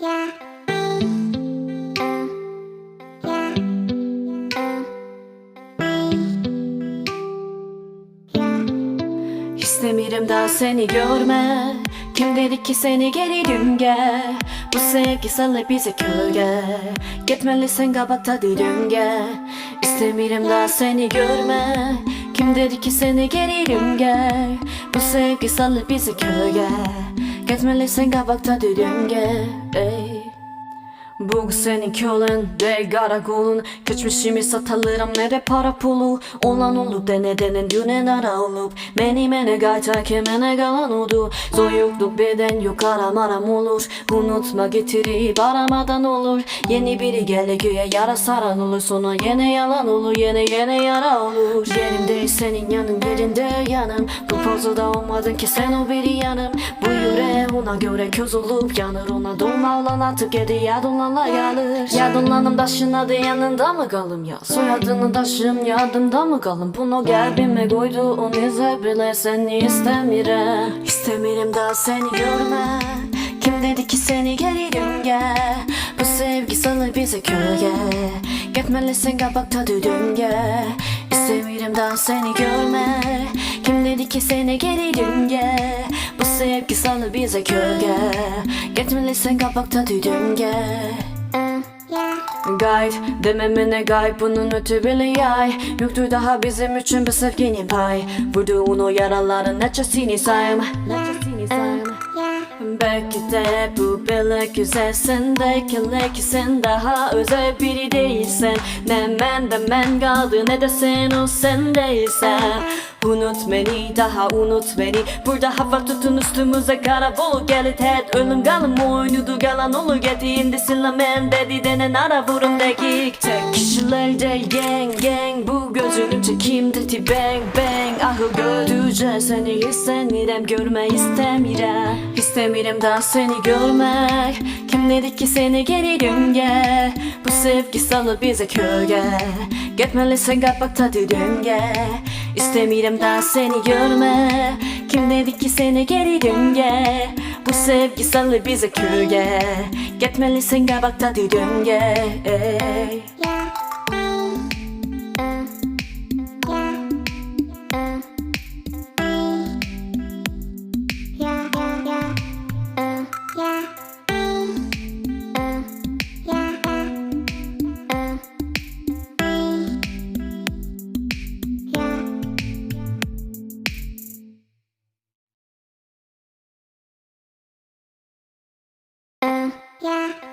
İstemirim daha seni görme. Kim dedi ki seni geri dün Bu sevgi salı bize kölge. Gitmelisin kabakta gel. İstemirim daha seni görme. Kim dedi ki seni geri dün Bu sevgi salı bize kölge Gitmelisin kabakta dün gel ey. Bu senin kölün ve karakolun Geçmişimi satalırım ne de para pulu. Olan olup dene denen dünen ara olup. Meni mene gayta kemene kalan oldu. Soyukluk beden yok aram aram olur. Unutma getirip aramadan olur. Yeni biri gele güye yara saran olur. Sonra yine yalan olur yine yine yara olur. Yerim değil senin yanın yerinde yanım. Bu pozada olmadın ki sen o biri yanım. Bu yüreğe ona göre köz olup yanır. Ona dolma olan artık yedi yadınlanla yalır Yadınlanım taşın adı yanında mı kalım ya? Soyadını taşım yadımda mı kalım? Bunu kalbime koydu onu bile seni istemirim İstemirim daha seni görme. Kim dedi ki seni geri dön gel Bu sevgi salı bize kölge. Gitmelisin kabakta düdün gel İstemirim daha seni görme. Kim dedi ki seni geri dön gel Bu sevgi salı bize kölge Gitmelisin gel Uh, yeah. Guide dememene gayb bunun ötü bile yay. Yoktur daha bizim için bir sevginin pay. Vurduğun o yaraların neçesini sayma Neçesini sayma Yeah. Belki de bu bile güzelsin de Kelek sen daha özel biri değilsen. Ne ben de men kaldı ne de sen o sen değilsen Unut beni daha unut beni. Burada hava tutun üstümüze kara bolu gelit et Ölüm galım oynudu galan olur. Getiğinde silamen dedi denen ara vurun dekik Tek kişilerde gang gang. Bu gözünüm çekim dedi bang. Bang Ahı gördüğüce seni istemirim görme istemirim İstemirim daha seni görmek. Kim dedi ki seni geri dön gel Bu sevgi salı bize kölge. Gitmelisin kapakta dön gel İstemirim daha seni görme. Kim dedi ki seni geri dön gel Bu sevgi salı bize kölge Gitmelisin kapakta dön gel ey. Yeah.